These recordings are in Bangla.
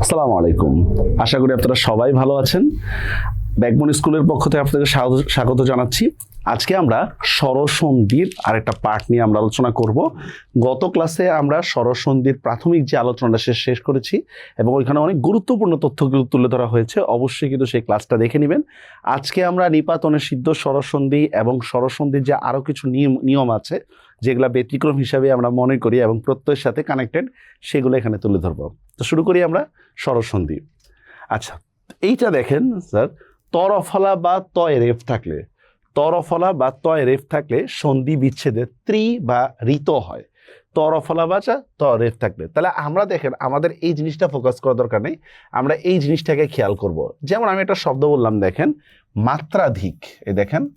আসসালামু আলাইকুম। আশা করি আপনারা সবাই ভালো আছেন। ব্যাকবন স্কুলের পক্ষ থেকে আপনাদের স্বাগত- জানাচ্ছি। আজকে আমরা স্বরসন্ধির আরেকটা পার্ট নিয়ে আমরা আলোচনা করব। গত ক্লাসে আমরা স্বরসন্ধির প্রাথমিক যে আলোচনাটা শেষ শেষ করেছি এবং ওইখানে অনেক গুরুত্বপূর্ণ তথ্যগুলো তুলে ধরা হয়েছে, অবশ্যই কিন্তু সেই ক্লাসটা দেখে নেবেন। আজকে আমরা নিপাতনের সিদ্ধ স্বরসন্ধি এবং স্বরসন্ধির যে আরও কিছু নিয়ম নিয়ম আছে, যেগুলো ব্যতিক্রম হিসাবে আমরা মনে করি এবং প্রত্যয়ের সাথে কানেক্টেড সেগুলো এখানে তুলে ধরবো। তো শুরু করি আমরা স্বরসন্ধি। আচ্ছা এইটা দেখেন স্যার তরফলা বা তয় রেফ থাকলে তরফলা বা তয় রেফ থাকলে সন্ধি বিচ্ছেদে ত্রি বা ঋত হয়। তরফলা বা চা, ত রেফ থাকলে। তাহলে আমরা দেখেন, আমাদের এই জিনিসটা ফোকাস করা দরকার নেই, আমরা এই জিনিসটাকে খেয়াল করব। যেমন আমি একটা শব্দ বললাম, দেখেন, মাত্রাধিক, এই দেখেন,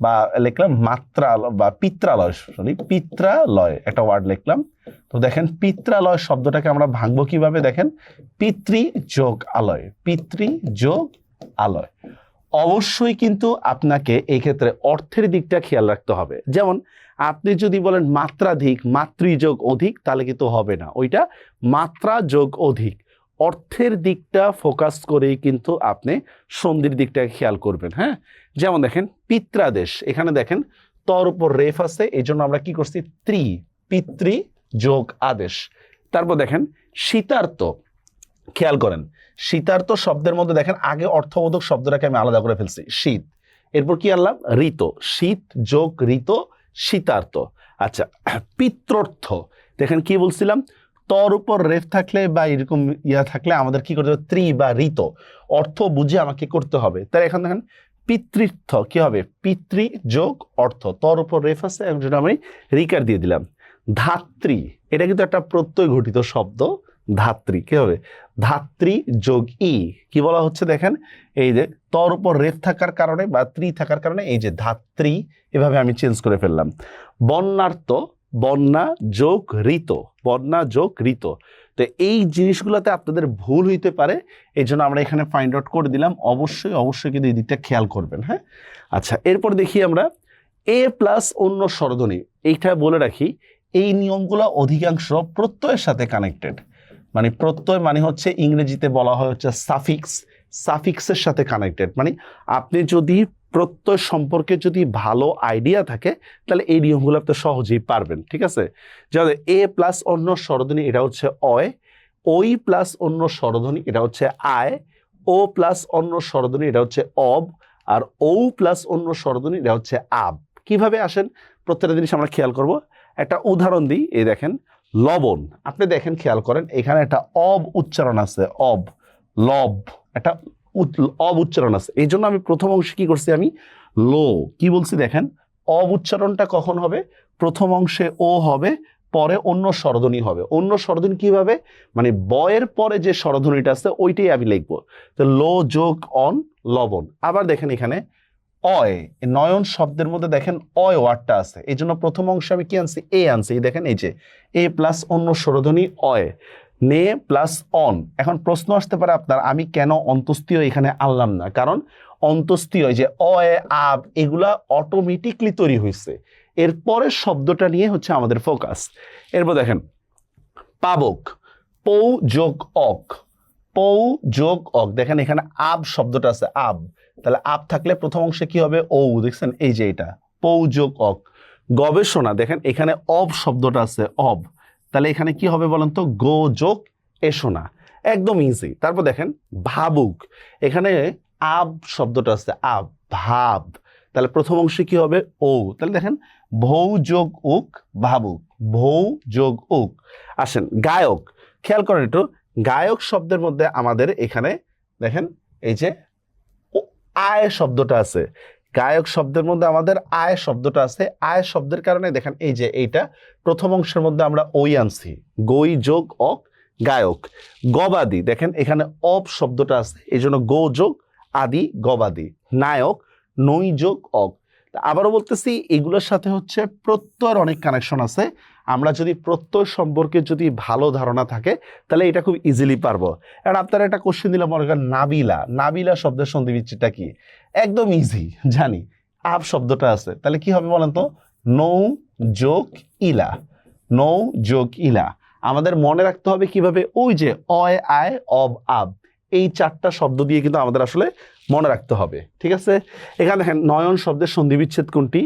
বা লিখলাম মাত্রা বা পিত্রালয় সরি পিত্রালয়, একটা ওয়ার্ড লিখলাম। তো দেখেন, পিত্রালয় শব্দটাকে আমরা ভাঙবো কীভাবে? দেখেন, পিতৃ যোগ আলয়, পিতৃ যোগ আলয়। অবশ্যই কিন্তু আপনাকে এই ক্ষেত্রে অর্থের দিকটা খেয়াল রাখতে হবে। যেমন, আপনি যদি বলেন মাত্রাধিক, মাতৃযোগ অধিক, তাহলে কিন্তু হবে না। ওইটা মাত্রা যোগ অধিক। অর্থের দিকটা ফোকাস করেই কিন্তু আপনি সন্ধির দিকটা খেয়াল করবেন হ্যাঁ? যেমন দেখেন, পিত্রাদেশ। এখানে দেখেন, তর উপর রেফ আছে এই জন্য আমরা কি করছি? ত্রি পিতৃ যোগ আদেশ। তারপর দেখেন, শীতার্থ। খেয়াল করেন শীতার্থ শব্দের মধ্যে দেখেন, আগে অর্থবোধক শব্দটাকে আমি আলাদা করে ফেলছি, শীত। এরপর কি আনলাম? ঋত। শীত যোগ ঋত শীতার্থ আচ্ছা পিত্রর্থ। দেখেন কি বলছিলাম? তর উপর রেফ থাকলে বা এরকম ইয়া থাকলে আমাদের কি করতে হবে? ত্রি বা ঋত। অর্থ বুঝে আমাকে করতে হবে। তাই এখন দেখেন, পিতৃর্থ কি হবে? পিতৃ যোগ অর্থ। তর উপর রেফ আছে যেটা আমি রিকার দিয়ে দিলাম। ধাত্রী। এটা কিন্তু একটা প্রত্যয় ঘটিত শব্দ। ধাত্রী, কি হবে? ধাত্রী যোগ ই, কি বলা হচ্ছে দেখেন? এই যে তর উপর রেফ থাকার কারণে বা ত্রি থাকার কারণে এই যে ধাত্রী, এভাবে আমি চেঞ্জ করে ফেললাম। বন্যার্থ বন্যা যোগ ঋত, বন্যা যোগ ঋত। তো এই জিনিসগুলোতে আপনাদের ভুল হইতে পারে এই জন্য আমরা এখানে ফাইন্ড আউট করে দিলাম। অবশ্যই অবশ্যই কিন্তু এই দিকটা খেয়াল করবেন হ্যাঁ? আচ্ছা এরপর দেখি আমরা এ প্লাস অন্য স্বরধ্বনি। এইটা বলে রাখি, এই নিয়মগুলো অধিকাংশ প্রত্যয়ের সাথে কানেক্টেড মানে প্রত্যয় মানে হচ্ছে ইংরেজিতে বলা হয় হচ্ছে সাফিক্স সাফিক্সের সাথে কানেক্টেড মানে আপনি যদি প্রত্যয় সম্পর্কে যদি ভালো আইডিয়া থাকে, তাহলে এই নিয়মগুলো আপনি সহজেই পারবেন, ঠিক আছে? যেমন এ প্লাস অন্য স্বরধ্বনি, এটা হচ্ছে অয় ওই প্লাস অন্য স্বরধ্বনি, এটা হচ্ছে আয় ও প্লাস অন্য স্বরধ্বনি, এটা হচ্ছে অব, আর ও প্লাস অন্য স্বরধ্বনি, এটা হচ্ছে আব। কীভাবে আসেন? প্রত্যেকটা জিনিস আমরা খেয়াল করব। একটা উদাহরণ দিই, এই দেখেন। লবণ। আপনি দেখেন, খেয়াল করেন, এখানে একটা অব উচ্চারণ আছে, অব, লব, একটা অব উচ্চারণ আছে। এই জন্য আমি প্রথম অংশে কি করছি আমি? লো। কি বলছি দেখেন? অব উচ্চারণটা কখন হবে? প্রথম অংশে ও হবে, পরে অন্য স্বরধ্বনি হবে। অন্য স্বরধ্বনি কীভাবে মানে বয়ের পরে যে স্বরধ্বনিটা আছে, ওইটাই আমি লিখব। তো লো যোগ অন লবণ। আবার দেখেন এখানে অয় নয়ন শব্দের মধ্যে দেখেন অয় ওয়ার্ডটা আছে। এই জন্য প্রথম অংশে আমি কি আনছি? এ আনছি। এই দেখেন এই যে, এ প্লাস অন্য স্বরধ্বনি অয়, নে প্লাস অন। এখন প্রশ্ন আসতে পারে আপনার, আমি কেন অন্তস্তীয় এখানে আনলাম না? কারণ অন্তস্তীয় যে অয়, আব, এগুলা অটোমেটিকলি তৈরি হয়েছে এরপরের শব্দটা নিয়ে হচ্ছে আমাদের ফোকাস এরপর দেখেন, পাবক, পৌ যোগ অক। পৌ যোগ অক। দেখেন এখানে আব শব্দটা আছে, আব। তাহলে আব থাকলে প্রথম অংশে কি হবে? ও দেখছেন? এই যে এটা। পৌ যোগ অক। গবেষণা, দেখেন এখানে অব শব্দটা আছে, অব। তাহলে এখানে কি হবে বলেন তো? গো যোগ এসোনা। একদম ইজি তারপর দেখেন, ভাবুক। এখানে আব শব্দটা আছে, আব, ভাব। তাহলে প্রথম অংশে কি হবে? ও তাহলে দেখেন, ভৌ যোগ উক, ভাবুক। ভৌ যোগ উক। আসেন, গায়ক। খেয়াল করেন একটু গায়ক শব্দের মধ্যে আমাদের এখানে দেখেন, এই যে আয় শব্দটা আছে। গায়ক শব্দের মধ্যে আমাদের আয় শব্দটা আছে। আয় শব্দের কারণে দেখেন, এই যে এইটা প্রথম অংশের মধ্যে আমরা ওই আনছি। গই, যোগ, অক, গায়ক। গবাদি, দেখেন, এখানে অপ শব্দটা আছে। এই জন্য গো, যোগ, আদি, গবাদি। নায়ক নৈ যোগ, অক। আবারও বলতেছি, এগুলোর সাথে হচ্ছে প্রত্যয়ের অনেক কানেকশন আছে। আমরা যদি প্রত্যয় সম্পর্কে যদি ভালো ধারণা থাকে, তাহলে এটা খুব ইজিলি পারব। আর আপনারা একটা কোশ্চেন দিলাম, মনে করেন নাবিলা। নাবিলা শব্দের সন্ধি বিচ্ছিটা কি? একদম ইজি জানি। আব শব্দটা আছে। তাহলে কি হবে বলেন তো? নৌ, যোগ, ইলা। নৌ, যোগ, ইলা। আমাদের মনে রাখতে হবে কীভাবে? ওই যে অয়, আয়, অব, আব। এই চারটা শব্দ দিয়ে কিন্তু আমাদের আসলে মনে রাখতে হবে। ঠিক আছে? এখানে দেখেন, নয়ন শব্দের সন্ধি বিচ্ছেদ কোনটি?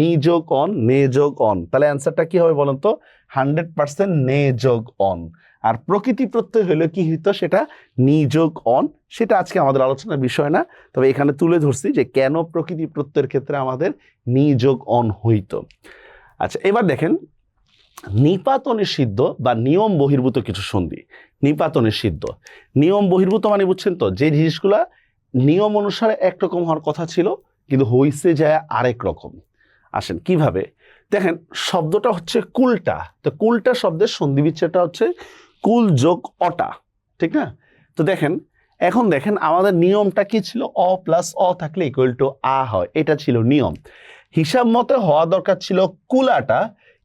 নিযোগ অন নেযোগ অন তাহলে অ্যান্সারটা কি হবে বলুন তো? হান্ড্রেড পার্সেন্ট নেযোগ অন আর প্রকৃতি প্রত্যয় হলো কি হইতো? সেটা নিযোগ অন সেটা আজকে আমাদের আলোচনার বিষয় না। তবে এখানে তুলে ধরছি যে কেন প্রকৃতি প্রত্যয়ের ক্ষেত্রে আমাদের নিযোগ অন হইতো। আচ্ছা এবার দেখেন নিপাতনে সিদ্ধ বা নিয়ম বহির্ভূত কিছু সন্ধি। নিপাতনে সিদ্ধ নিয়ম বহির্ভূত মানে বুঝছেন তো, যে জিনিসগুলা নিয়ম অনুসারে একরকম হওয়ার কথা ছিল, কিন্তু হইছে যায় আরেক রকম। আসেন, কীভাবে? দেখেন, শব্দটা হচ্ছে কুলটা। তো কুলটা শব্দের সন্ধি বিচ্ছেদটা হচ্ছে কুল যোগ অটা, ঠিক না? তো দেখেন, এখন দেখেন আমাদের নিয়মটা কি ছিল? অ প্লাস অ থাকলে ইকুয়াল টু আ হয়। এটা ছিল নিয়ম। হিসাব মতে হওয়া দরকার ছিল কুলাটা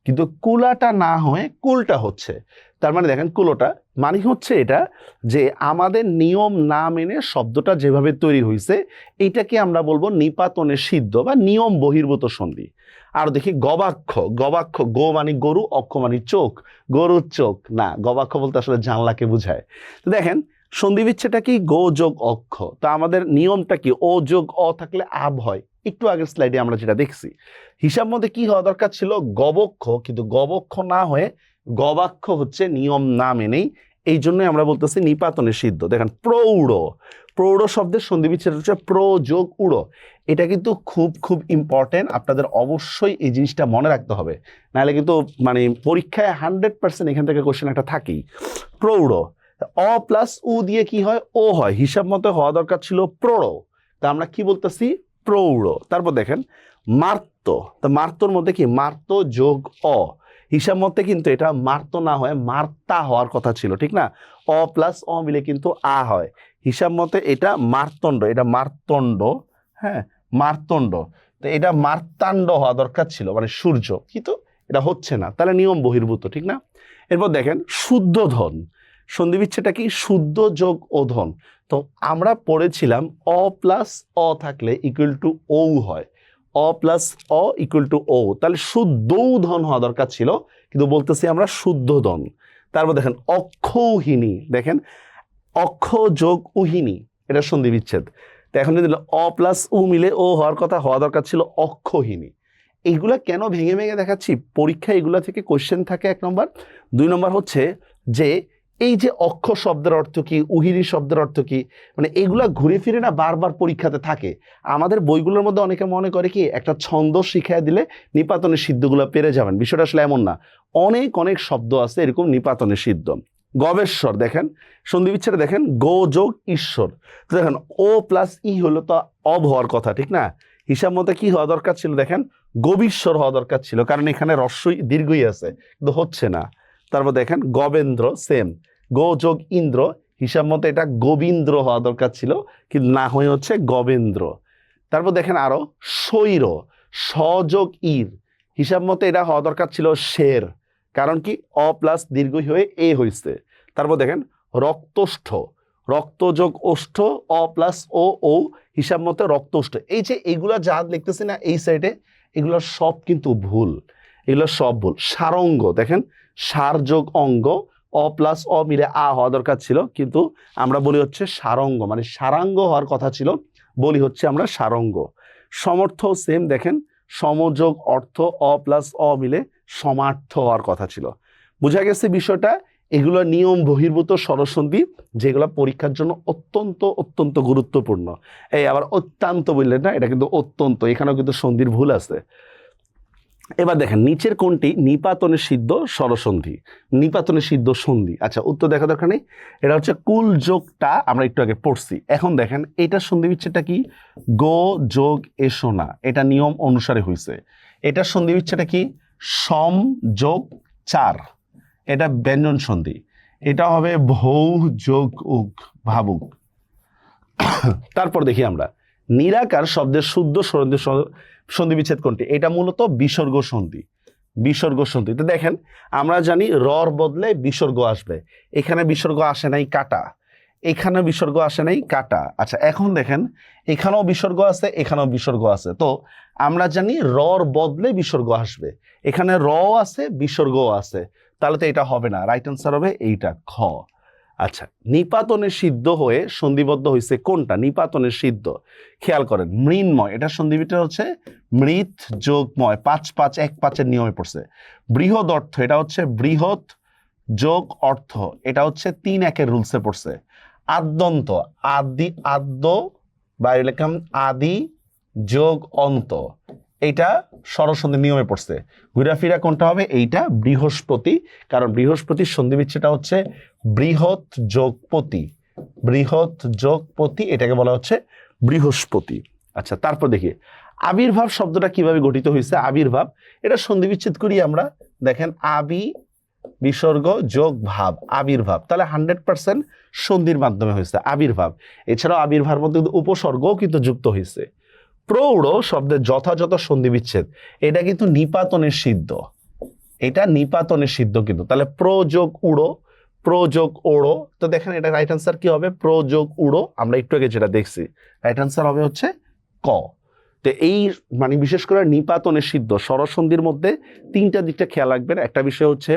কিন্তু কুলাটা না হয়ে কুলটা হচ্ছে। তার মানে দেখেন কুলোটা মানে হচ্ছে এটা যে আমাদের নিয়ম না মেনে শব্দটা যেভাবে তৈরি হয়েছে এইটাকে আমরা বলব নিপাতনে সিদ্ধ বা নিয়ম বহির্ভূত সন্ধি। আর দেখি গবাক্ষ গবাক্ষ, গো মানে গরু, অক্ষ মানে চোখ, গরুর চোখ। না, গবাক্ষ বলতে আসলে জানলাকে বোঝায়। তো দেখেন সন্ধি বিচ্ছেটা কি? গো যোগ অক্ষ। তা আমাদের নিয়মটা কি? ও যোগ অ থাকলে আব হয়। একটু আগের স্লাইডে আমরা যেটা দেখছি। হিসাব মধ্যে কি হওয়া দরকার ছিল? গবক্ষ, কিন্তু গবক্ষ না হয়ে গবাক্ষ হচ্ছে নিয়ম না মেনেই এই জন্যই আমরা বলতেছি নিপাতনে সিদ্ধ। দেখেন, প্রৌঢ়। প্রৌঢ় শব্দের সন্ধি বিচ্ছেদ হচ্ছে প্র যোগ উড়ো এটা কিন্তু খুব খুব ইম্পর্টেন্ট আপনাদের অবশ্যই এই জিনিসটা মনে রাখতে হবে। নাহলে কিন্তু মানে পরীক্ষায় হান্ড্রেড পার্সেন্ট এখান থেকে কোশ্চেন একটা থাকেই। প্রৌঢ়। অ প্লাস উ দিয়ে কি হয়? ও হয়। হিসাব মতো হওয়া দরকার ছিল প্রৌঢ়। তা আমরা কি বলতেছি? প্রৌঢ়। তারপর দেখেন মার্ত তো মার্তর মধ্যে কি? মার্ত যোগ অ। হিসাব মতে কিন্তু এটা মার্ত না হয় মার্তা হওয়ার কথা ছিল, ঠিক না? অ প্লাস অ মিলে কিন্তু আ হয়। হিসাব মতে এটা মার্তণ্ড এটা মার্তণ্ড হ্যাঁ মার্তণ্ড। তো এটা মার্তাণ্ড হওয়া দরকার ছিল মানে সূর্য। কিন্তু এটা হচ্ছে না। তাহলে নিয়ম বহির্ভূত, ঠিক না? এরপর দেখেন, শুদ্ধ ধন। সন্ধি বিচ্ছেটা কি? শুদ্ধ যোগ ও ধন। তো আমরা পড়েছিলাম অ প্লাস অ থাকলে ইকুয়াল টু ও হয়। অ প্লাস অ ইকুয়াল টু ও তাহলে শুদ্ধও ধন হওয়া দরকার ছিল, কিন্তু বলতেছি আমরা শুদ্ধ ধন। তারপর দেখেন অক্ষৌহিনী দেখেন, অক্ষ যোগ উহিনী এটা সন্ধি বিচ্ছেদ তো এখন যদি অ প্লাস উ মিলে ও হওয়ার কথা, হওয়া দরকার ছিল অক্ষহীনী এইগুলা কেন ভেঙে ভেঙে দেখাচ্ছি? পরীক্ষা এগুলা থেকে কোশ্চেন থাকে এক নম্বর। দুই নম্বর হচ্ছে যে এই যে অক্ষ শব্দের অর্থ কি, উহিরি শব্দের অর্থ কি মানে এগুলা ঘুরে ফিরে না বারবার পরীক্ষাতে থাকে। আমাদের বইগুলোর মধ্যে অনেকে মনে করে কি, একটা ছন্দ শিখাই দিলে নিপাতনের সিদ্ধগুলো পেরে যাবেন। বিষয়টা আসলে এমন না। অনেক অনেক শব্দ আছে এরকম নিপাতনের সিদ্ধ। গবেশ্বর দেখেন সন্ধি বিচ্ছেদে দেখেন গো যোগ ঈশ্বর। তো দেখেন, ও প্লাস ই হলো তো অব হওয়ার কথা, ঠিক না? হিসাব মতে কি হওয়া দরকার ছিল দেখেন? গবিশ্বর হওয়া দরকার ছিল, কারণ এখানে রস্যই দীর্ঘই আছে, কিন্তু হচ্ছে না। তারপর দেখেন গবেন্দ্র সেম গো যোগ ইন্দ্র, হিসাব মতো এটা গোবিন্দ্র হওয়া দরকার ছিল, কিন্তু না হয়ে হচ্ছে গবেন্দ্র। তারপর দেখেন আরও স্বৈর সযোগ ইর, হিসাব মতো এটা হওয়া দরকার ছিল শের কারণ কি? অ প্লাস দীর্ঘ হয়ে এ হয়েছে তারপর দেখেন, রক্তষ্ঠ রক্তযোগ ওষ্ঠ, অ প্লাস ও ও হিসাব মতো রক্তষ্ঠ। এই যে এগুলা যা লিখতেছি না, এই সাইডে এগুলো সব কিন্তু ভুল। এগুলো সব ভুল। সারঙ্গ, দেখেন সার যোগ অঙ্গ, অ প্লাস অ মিলে আ হওয়া দরকার ছিল। কিন্তু আমরা বলি হচ্ছে সারঙ্গ মানে সারাঙ্গ হওয়ার কথা ছিল, বলি হচ্ছে আমরা সারঙ্গ। সমর্থ সেম দেখেন, সমযোগ অর্থ অ প্লাস অ মিলে সমার্থ হওয়ার কথা ছিল। বোঝা গেছে বিষয়টা? এগুলো নিয়ম বহির্ভূত সরসন্ধি যেগুলো পরীক্ষার জন্য অত্যন্ত অত্যন্ত গুরুত্বপূর্ণ। এই আবার অত্যন্ত বললেন না, এটা কিন্তু অত্যন্ত, এখানেও কিন্তু সন্ধির ভুল আছে। এবার দেখেন, নিচের কোনটি নিপাতনে সিদ্ধ সরসন্ধি নিপাতনে সিদ্ধ সন্ধি। আচ্ছা উত্তর দেখা দরকার নেই। এটা হচ্ছে কুল যোগটা আমরা একটু আগে পড়ছি। এখন দেখেন, এটা সন্ধি বিচ্ছেদটা কি? গো যোগ এসো না। এটা নিয়ম অনুসারে হয়েছে এটা সন্ধি বিচ্ছেদটা কি? সম যোগ চার। এটা ব্যঞ্জন সন্ধি। এটা হবে ভৌ যোগ উগ ভাবুক। তারপর দেখি আমরা। নিরাকার শব্দের শুদ্ধ সন্ধি সন্ধি বিচ্ছেদ কোনটি? এটা মূলত বিসর্গ সন্ধি। বিসর্গ সন্ধি। তো দেখেন, আমরা জানি রর বদলে বিসর্গ আসবে। এখানে বিসর্গ আসে নাই কাটা। এখানে বিসর্গ আসে নাই কাটা। আচ্ছা এখন দেখেন, এখানেও বিসর্গ আছে, এখানেও বিসর্গ আছে। তো আমরা জানি রর বদলে বিসর্গ আসবে। এখানে র আছে, বিসর্গও আছে। তাহলে তো এটা হবে না। রাইট অ্যান্সার হবে এইটা, খ। আচ্ছা নিপাতনে সিদ্ধ হয়ে সন্ধিবদ্ধ হয়েছে কোনটা? নিপাতনের সিদ্ধ। খেয়াল করেন, মৃন্ময়, এটা সন্ধিবিটা হচ্ছে মৃত যোগময়, পাঁচ পাঁচ, এক পাঁচের নিয়মে পড়ছে। বৃহৎ অর্থ, এটা হচ্ছে বৃহৎ, যোগ, অর্থ, এটা হচ্ছে তিন একের রুলসে পড়ছে। আদ্যন্ত, আদি, আদ্য, বা এরকম আদি, যোগ, অন্ত। এটা সরসন্ধি নিয়মে পড়ছে। ঘুরাফিরা কোনটা হবে? এইটা বৃহস্পতি, কারণ বৃহস্পতির সন্ধি বিচ্ছেটা হচ্ছে বৃহৎ যোগপতি। বৃহৎ যোগপতি, এটাকে বলা হচ্ছে বৃহস্পতি। আচ্ছা তারপর দেখি, আবির্ভাব শব্দটা কীভাবে গঠিত হয়েছে? আবির্ভাব, এটা সন্ধি বিচ্ছেদ করি আমরা, দেখেন, আবি, বিসর্গ, যোগ, ভাব, আবির্ভাব। তাহলে হান্ড্রেড পার্সেন্ট সন্ধির মাধ্যমে হয়েছে আবির্ভাব। এছাড়াও আবির্ভাব মধ্যে কিন্তু উপসর্গও কিন্তু যুক্ত হয়েছে। প্রৌঢ় শব্দের যথাযথ সন্ধি বিচ্ছেদ এটা কিন্তু নিপাতনের সিদ্ধ। এটা নিপাতনের সিদ্ধ কিন্তু। তাহলে প্রযোগ উড়ো প্রযোগ ওড়ো। তো দেখেন এটা রাইট আনসার কি হবে? প্রযোগ উড়ো। আমরা একটু আগে যেটা দেখছি রাইট আনসার হবে হচ্ছে ক। তো এই মানে বিশেষ করে নিপাতনের সিদ্ধ সরসন্ধির মধ্যে তিনটা দিকটা খেয়াল রাখবেন। একটা বিষয় হচ্ছে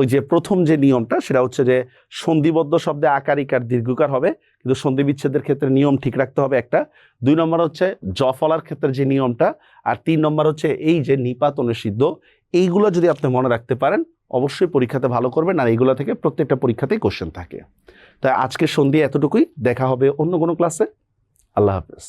ওই যে প্রথম যে নিয়মটা, সেটা হচ্ছে যে সন্ধিবদ্ধ শব্দে আকার ইকার দীর্ঘকার হবে, কিন্তু সন্ধি বিচ্ছেদের ক্ষেত্রে নিয়ম ঠিক রাখতে হবে একটা। দুই নম্বর হচ্ছে জফলার ক্ষেত্রে যে নিয়মটা, আর তিন নম্বর হচ্ছে এই যে নিপাত সিদ্ধ, এইগুলো যদি আপনি মনে রাখতে পারেন, অবশ্যই পরীক্ষাতে ভালো করবেন, আর এইগুলো থেকে প্রত্যেকটা পরীক্ষাতেই কোশ্চেন থাকে। তাই আজকের সন্ধি এতটুকুই, দেখা হবে অন্য কোনো ক্লাসে আল্লাহ হাফেজ।